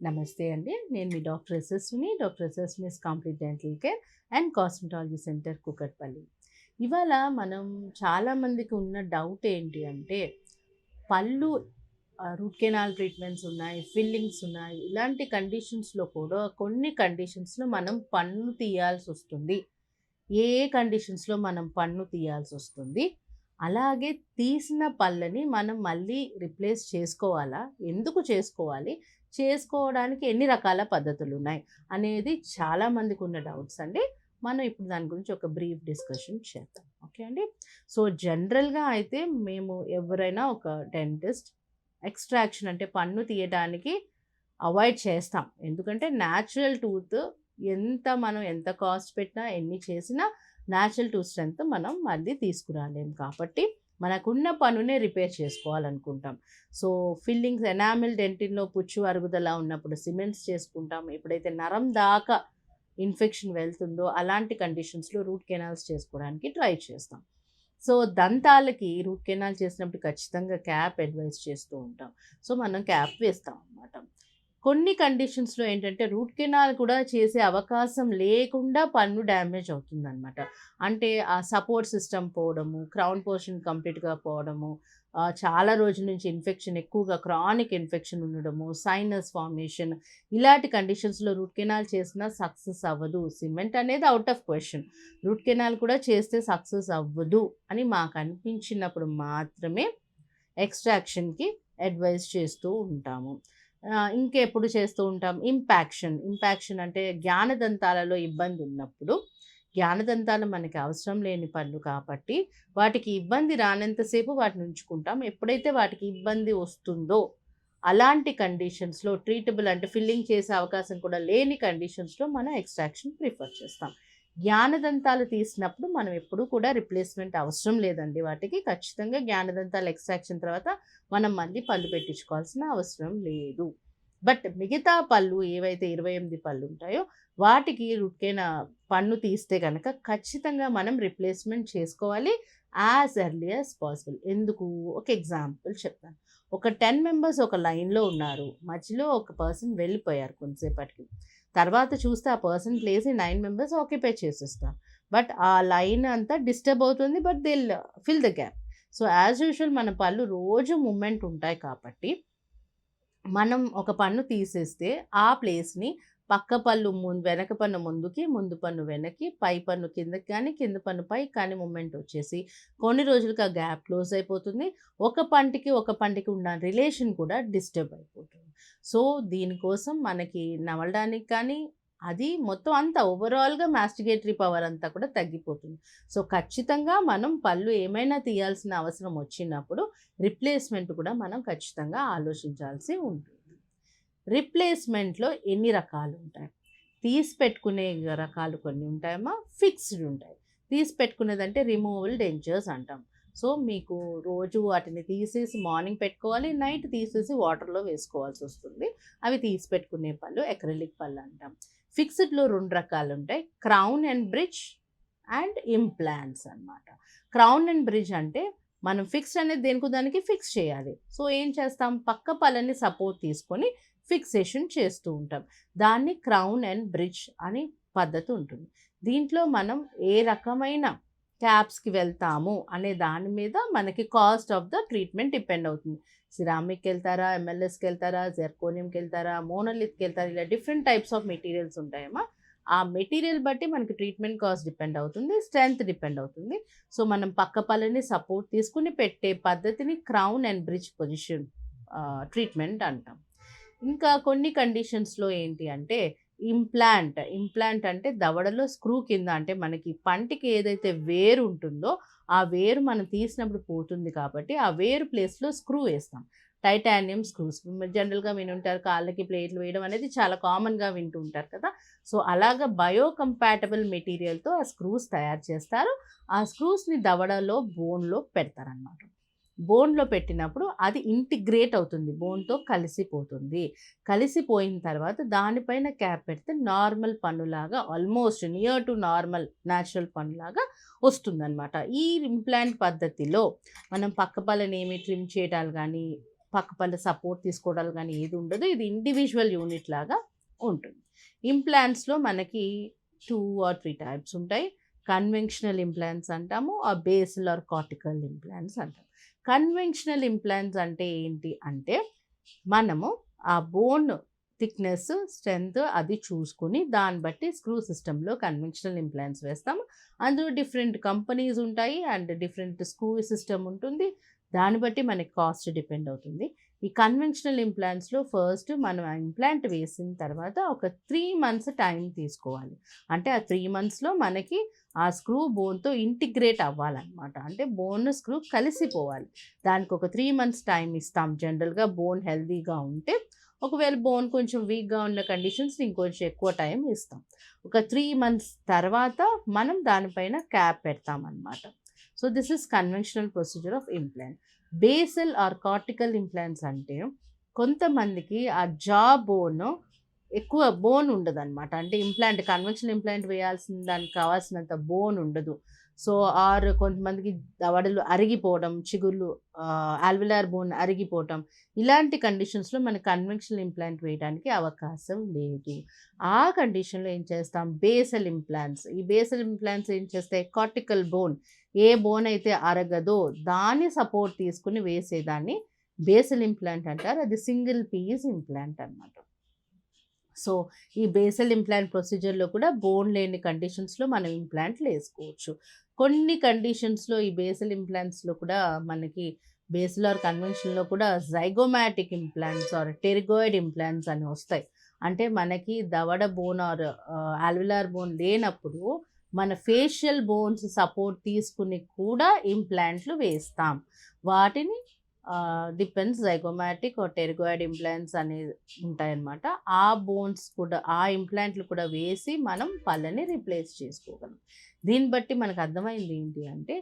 నమస్తే అండి. నేను మీ doctor Yashaswini doctor Yashaswini's complete dental care and cosmetology centre Kukatpally. ఇవాళ మనం చాలామందికి ఉన్న డౌట్ ఏంటి అంటే పళ్ళు రూట్ కెనాల్ ట్రీట్మెంట్స్ ఉన్నాయి ఫిల్లింగ్స్ ఉన్నాయి ఇలాంటి కండిషన్స్లో కూడా కొన్ని కండిషన్స్లో మనం పన్ను తీయాల్సి వస్తుంది. ఏ ఏ కండిషన్స్లో మనం పన్ను తీయాల్సి వస్తుంది? అలాగే తీసిన పళ్ళని మనం మళ్ళీ రిప్లేస్ చేసుకోవాలా? ఎందుకు చేసుకోవాలి? చేసుకోవడానికి ఎన్ని రకాల పద్ధతులు ఉన్నాయి అనేది చాలామందికి ఉన్న డౌట్స్ అండి. మనం ఇప్పుడు దాని గురించి ఒక బ్రీఫ్ డిస్కషన్ చేద్దాం. ఓకే అండి? సో జనరల్గా అయితే మేము ఎవరైనా ఒక డెంటిస్ట్ ఎక్స్ట్రాక్షన్ అంటే పన్ను తీయడానికి అవాయిడ్ చేస్తాం. ఎందుకంటే న్యాచురల్ టూత్ ఎంత మనం ఎంత కాస్ట్ పెట్టినా ఎన్ని చేసినా న్యాచురల్ టూత్ స్ట్రెంత్ మనం మళ్ళీ తీసుకురాలేం. కాబట్టి మనకున్న పనునే రిపేర్ చేసుకోవాలనుకుంటాం. సో ఫిల్లింగ్స్ ఎనామిల్ డెంటిన్లో పుచ్చు అరుగుదల ఉన్నప్పుడు సిమెంట్స్ చేసుకుంటాం. ఎప్పుడైతే నరం దాకా ఇన్ఫెక్షన్ వెళ్తుందో అలాంటి కండిషన్స్లో రూట్ కెనాల్స్ చేసుకోవడానికి ట్రై చేస్తాం. సో దంతాలకి రూట్ కెనాల్ చేసినప్పుడు ఖచ్చితంగా క్యాప్ అడ్వైస్ చేస్తూ ఉంటాం. సో మనం క్యాప్ వేస్తాం అన్నమాట కొన్ని కండిషన్స్లో ఏంటంటే రూట్ కెనాల్ కూడా చేసే అవకాశం లేకుండా పన్ను డ్యామేజ్ అవుతుందన్నమాట. అంటే ఆ సపోర్ట్ సిస్టమ్ పోవడము క్రౌన్ పోర్షన్ కంప్లీట్గా పోవడము చాలా రోజుల నుంచి ఇన్ఫెక్షన్ ఎక్కువగా క్రానిక్ ఇన్ఫెక్షన్ ఉండడము సైనస్ ఫార్మేషన్ ఇలాంటి కండిషన్స్లో రూట్ కెనాల్ చేసినా సక్సెస్ అవ్వదు. సిమెంట్ అనేది out of question root canal కూడా చేస్తే సక్సెస్ అవ్వదు అని మాకు అనిపించినప్పుడు మాత్రమే ఎక్స్ట్రాక్షన్కి అడ్వైస్ చేస్తూ ఉంటాము. ఇంకెప్పుడు చేస్తూ ఉంటాం? ఇంపాక్షన్. ఇంపాక్షన్ అంటే జ్ఞానదంతాలలో ఇబ్బంది ఉన్నప్పుడు జ్ఞానదంతాలు మనకి అవసరం లేని పనులు కాబట్టి వాటికి ఇబ్బంది రానంతసేపు వాటిని ఉంచుకుంటాం. ఎప్పుడైతే వాటికి ఇబ్బంది వస్తుందో అలాంటి కండిషన్స్లో ట్రీటబుల్ అంటే ఫిల్లింగ్ చేసే అవకాశం కూడా లేని కండిషన్స్లో మనం ఎక్స్ట్రాక్షన్ ప్రిఫర్ చేస్తాం. జ్ఞానదంతాలు తీసినప్పుడు మనం ఎప్పుడూ కూడా రిప్లేస్మెంట్ అవసరం లేదండి. వాటికి ఖచ్చితంగా జ్ఞానదంతాలు ఎక్స్ట్రాక్షన్ తర్వాత మనం మళ్ళీ పళ్ళు పెట్టించుకోవాల్సిన అవసరం లేదు. బట్ మిగతా పళ్ళు ఏవైతే ఇరవై ఎనిమిది పళ్ళు ఉంటాయో వాటికి రుట్కైన పన్ను తీస్తే కనుక ఖచ్చితంగా మనం రిప్లేస్మెంట్ చేసుకోవాలి యాజ్ ఎర్లీ యాజ్ పాసిబుల్ ఎందుకు? ఒక ఎగ్జాంపుల్ చెప్తాను. ఒక టెన్ మెంబర్స్ ఒక లైన్లో ఉన్నారు. మధ్యలో ఒక పర్సన్ వెళ్ళిపోయారు కొంతసేపటికి. తర్వాత చూస్తే ఆ person place nine members occupy చేసేస్తారు. బట్ ఆ లైన్ అంతా డిస్టర్బ్ అవుతుంది but they'll fill the gap. So as usual మన పళ్ళు రోజు మూమెంట్ ఉంటాయి కాబట్టి మనం ఒక పన్ను తీసేస్తే ఆ ప్లేస్ని పక్క పళ్ళు ముందు వెనక పన్ను ముందుకి ముందు పన్ను వెనక్కి పై పన్ను కిందకి కానీ కింద పన్ను పై కానీ మూమెంట్ వచ్చేసి కొన్ని రోజులకి ఆ గ్యాప్ క్లోజ్ అయిపోతుంది. ఒక పంటికి ఒక పంటికి ఉన్న రిలేషన్ కూడా డిస్టర్బ్ అయిపోతుంది. సో దీనికోసం మనకి నవలడానికి కానీ అది మొత్తం అంతా ఓవరాల్గా మాస్టిగేటరీ పవర్ అంతా కూడా తగ్గిపోతుంది. సో ఖచ్చితంగా మనం పళ్ళు ఏమైనా తీయాల్సిన అవసరం వచ్చినప్పుడు రిప్లేస్మెంట్ కూడా మనం ఖచ్చితంగా ఆలోచించాల్సి ఉంటుంది. రిప్లేస్మెంట్లో ఎన్ని రకాలు ఉంటాయి? తీసి పెట్టుకునే రకాలు కొన్ని ఉంటాయమ్మా ఫిక్స్డ్ ఉంటాయి. తీసి పెట్టుకునేదంటే రిమూవల్ డెంచర్స్ అంటాం. సో మీకు రోజు వాటిని తీసేసి మార్నింగ్ పెట్టుకోవాలి నైట్ తీసేసి వాటర్లో వేసుకోవాల్సి వస్తుంది. అవి తీసి పెట్టుకునే పళ్ళు ఎక్రలిక్ పళ్ళు అంటాం. ఫిక్స్డ్లో రెండు రకాలు ఉంటాయి. Crown and bridge and implants అన్నమాట. క్రౌన్ అండ్ బ్రిడ్జ్ అంటే మనం ఫిక్స్డ్ అనేది దేనికి దానికి ఫిక్స్ చేయాలి. సో ఏం చేస్తాం? పక్క పళ్ళని సపోర్ట్ తీసుకొని ఫిక్సేషన్ చేస్తూ ఉంటాం. దాన్ని క్రౌన్ అండ్ బ్రిడ్జ్ అని పద్ధతి ఉంటుంది. దీంట్లో మనం ఏ రకమైన క్యాప్స్కి వెళ్తాము అనే దాని మీద మనకి cost of the treatment depend అవుతుంది. సిరామిక్కి వెళ్తారా? ఎంఎల్ఎస్కి వెళ్తారా? జెర్కోనియంకి వెళ్తారా? మోనలిత్కి వెళ్తారా? ఇలా డిఫరెంట్ టైప్స్ ఆఫ్ మెటీరియల్స్ ఉంటాయమ్మా. ఆ మెటీరియల్ బట్టి మనకి ట్రీట్మెంట్ కాస్ట్ డిపెండ్ అవుతుంది స్ట్రెంగ్త్ డిపెండ్ అవుతుంది. సో మనం పక్క పళ్ళని సపోర్ట్ తీసుకుని పెట్టే పద్ధతిని crown and bridge position treatment అంటాం. ఇంకా కొన్ని కండిషన్స్లో ఏంటి అంటే ఇంప్లాంట్ ఇంప్లాంట్ అంటే దవడలో స్క్రూ కింద అంటే మనకి పంటికి ఏదైతే వేరు ఉంటుందో ఆ వేరు మనం తీసినప్పుడు పోతుంది కాబట్టి ఆ వేరు ప్లేస్లో స్క్రూ వేస్తాం. టైటానియం స్క్రూస్ జనరల్గా వినుంటారు కాళ్ళకి ప్లేట్లు వేయడం అనేది చాలా కామన్గా వింటూ ఉంటారు కదా. సో అలాగ బయోకంపాటబుల్ మెటీరియల్తో ఆ స్క్రూస్ తయారు చేస్తారు. ఆ స్క్రూస్ని దవడలో బోన్లో పెడతారనమాట బోన్లో పెట్టినప్పుడు అది ఇంటిగ్రేట్ అవుతుంది బోన్తో కలిసిపోతుంది. కలిసిపోయిన తర్వాత దానిపైన క్యాప్ పెడితే normal పన్నులాగా almost near to normal natural పన్నులాగా వస్తుందన్నమాట. ఈ ఇంప్లాంట్ పద్ధతిలో మనం పక్క ఏమి ట్రిమ్ చేయటాలు కానీ పక్కపల్ల సపోర్ట్ తీసుకోవడాలు కానీ ఏది ఉండదు. ఇది ఇండివిజువల్ యూనిట్ లాగా ఉంటుంది. ఇంప్లాంట్స్లో మనకి టూ ఆర్ త్రీ టైప్స్ ఉంటాయి. కన్వెన్షనల్ ఇంప్లాంట్స్ అంటాము. ఆ బేసల్ ఆర్ కార్టికల్ ఇంప్లాంట్స్ అంటాము. కన్వెన్షనల్ ఇంప్లాంట్స్ అంటే ఏంటి అంటే మనము ఆ బోన్ థిక్నెస్ స్ట్రెంత్ అది చూసుకుని దాన్ని బట్టి స్క్రూ సిస్టంలో కన్వెన్షనల్ ఇంప్లాంట్స్ వేస్తాము. అందులో డిఫరెంట్ కంపెనీస్ ఉంటాయి. అండ్ డిఫరెంట్ స్క్రూ సిస్టమ్ ఉంటుంది. దాన్ని బట్టి మనకి కాస్ట్ డిపెండ్ అవుతుంది. ఈ కన్వెన్షనల్ ఇంప్లాంట్స్లో ఫస్ట్ మనం ఆ ఇంప్లాంట్ వేసిన తర్వాత ఒక త్రీ మంత్స్ టైం తీసుకోవాలి. అంటే ఆ త్రీ మంత్స్లో మనకి ఆ స్క్రూ బోన్తో ఇంటిగ్రేట్ అవ్వాలన్నమాట. అంటే బోన్ స్క్రూ కలిసిపోవాలి. దానికి ఒక త్రీ మంత్స్ టైం ఇస్తాం. జనరల్గా బోన్ హెల్తీగా ఉంటే ఒకవేళ బోన్ కొంచెం వీక్గా ఉన్న కండిషన్స్ ఇంకొంచెం ఎక్కువ టైం ఇస్తాం. ఒక త్రీ మంత్స్ తర్వాత మనం దానిపైన cap పెడతామన్నమాట. So this is conventional procedure of implant basal or cortical implants అంటే కొంతమందికి ఆ జా బోన్ ఎక్కువ బోన్ ఉండదు అనమాట అంటే ఇంప్లాంట్ కన్వెన్షన్ ఇంప్లాంట్ వేయాల్సిన దానికి కావాల్సినంత బోన్ ఉండదు. సో ఆర్ కొంతమందికి దవడలు అరిగిపోవడం చిగుళ్ళు ఆల్విలార్ బోన్ అరిగిపోవటం ఇలాంటి కండిషన్స్లో మన కన్వెన్షనల్ ఇంప్లాంట్ వేయడానికి అవకాశం లేదు. ఆ కండిషన్లో ఏం చేస్తాం? Basal implants. ఈ బేసల్ ఇంప్లాంట్స్ ఏం చేస్తాయి? Cortical bone. ఏ బోన్ అయితే అరగదో దాన్ని సపోర్ట్ తీసుకుని వేసేదాన్ని బేసల్ ఇంప్లాంట్ అంటారు. అది సింగిల్ పీస్ ఇంప్లాంట్ అన్నమాట. సో ఈ బేసల్ ఇంప్లాంట్ ప్రొసీజర్లో కూడా బోన్ లేని కండిషన్స్లో మనం ఇంప్లాంట్లు వేసుకోవచ్చు కొన్ని కండిషన్స్లో ఈ బేసల్ ఇంప్లాంట్స్లో కూడా మనకి బేసులర్ ఆర్ కన్వెన్షన్లో కూడా zygomatic implants or pterygoid implants అని వస్తాయి. అంటే మనకి దవడ బోన్ ఆర్ ఆల్విలార్ బోన్ లేనప్పుడు మన ఫేషియల్ బోన్స్ సపోర్ట్ తీసుకుని కూడా ఇంప్లాంట్లు వేస్తాం. వాటిని డిపెండ్స్ జైగోమాటిక్ టెరిగోయిడ్ ఇంప్లాంట్స్ అనేవి ఉంటాయన్నమాట. ఆ బోన్స్ కూడా ఆ ఇంప్లాంట్లు కూడా వేసి మనం పళ్ళని రీప్లేస్ చేసుకోగలం. దీన్ని బట్టి మనకు అర్థమైంది ఏంటి అంటే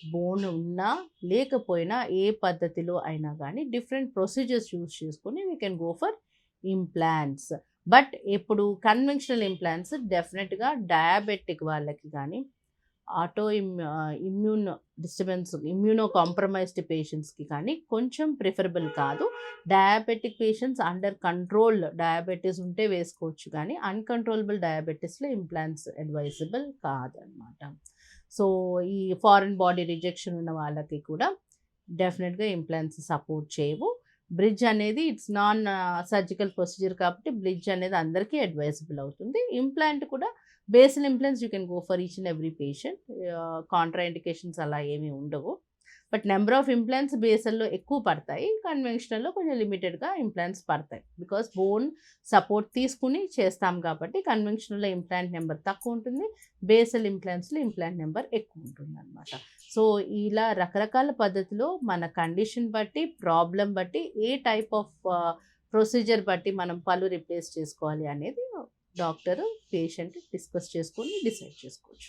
బోన్ ఉన్నా లేకపోయినా ఏ పద్ధతిలో అయినా కానీ డిఫరెంట్ ప్రొసీజర్స్ యూజ్ చేసుకొని we can go for implants but ఇప్పుడు కన్వెన్షనల్ ఇంప్లాంట్స్ డెఫినెట్గా డయాబెటిక్ వాళ్ళకి కానీ ఆటో ఇమ్ ఇమ్యూన్ డిస్టర్బెన్స్ ఇమ్యూనో కాంప్రమైజ్డ్ పేషెంట్స్కి కానీ కొంచెం ప్రిఫరబుల్ కాదు. Diabetic patients under control diabetes ఉంటే వేసుకోవచ్చు కానీ అన్కంట్రోలబుల్ డయాబెటీస్లో ఇంప్లాంట్స్ అడ్వైజబుల్ కాదనమాట సో ఈ ఫారిన్ బాడీ రిజెక్షన్ ఉన్న వాళ్ళకి కూడా డెఫినెట్గా ఇంప్లాంట్స్ సపోర్ట్ చేయవు. బ్రిడ్జ్ అనేది ఇట్స్ నాన్ సర్జికల్ ప్రొసీజర్ కాబట్టి బ్రిడ్జ్ అనేది అందరికీ అడ్వైజబుల్ అవుతుంది. ఇంప్లాంట్ కూడా basal implants you can go for each and every patient. Contraindications అలా ఏమీ ఉండవు. బట్ నెంబర్ ఆఫ్ ఇంప్లాంట్స్ బేసల్లో ఎక్కువ పడతాయి. కన్వెన్షనల్లో కొంచెం లిమిటెడ్గా ఇంప్లాంట్స్ పడతాయి. బికాస్ బోన్ సపోర్ట్ తీసుకుని చేస్తాం కాబట్టి కన్వెన్షనల్లో ఇంప్లాంట్ నెంబర్ తక్కువ ఉంటుంది. బేసల్ ఇంప్లాంట్స్లో ఇంప్లాంట్ నెంబర్ ఎక్కువ ఉంటుంది అనమాట సో ఇలా రకరకాల పద్ధతిలో మన కండిషన్ బట్టి ప్రాబ్లం బట్టి ఏ టైప్ ఆఫ్ ప్రొసీజర్ బట్టి మనం పళ్ళు రిప్లేస్ చేసుకోవాలి అనేది డాక్టర్ పేషెంట్ డిస్కస్ చేసుకొని డిసైడ్ చేసుకోవచ్చు.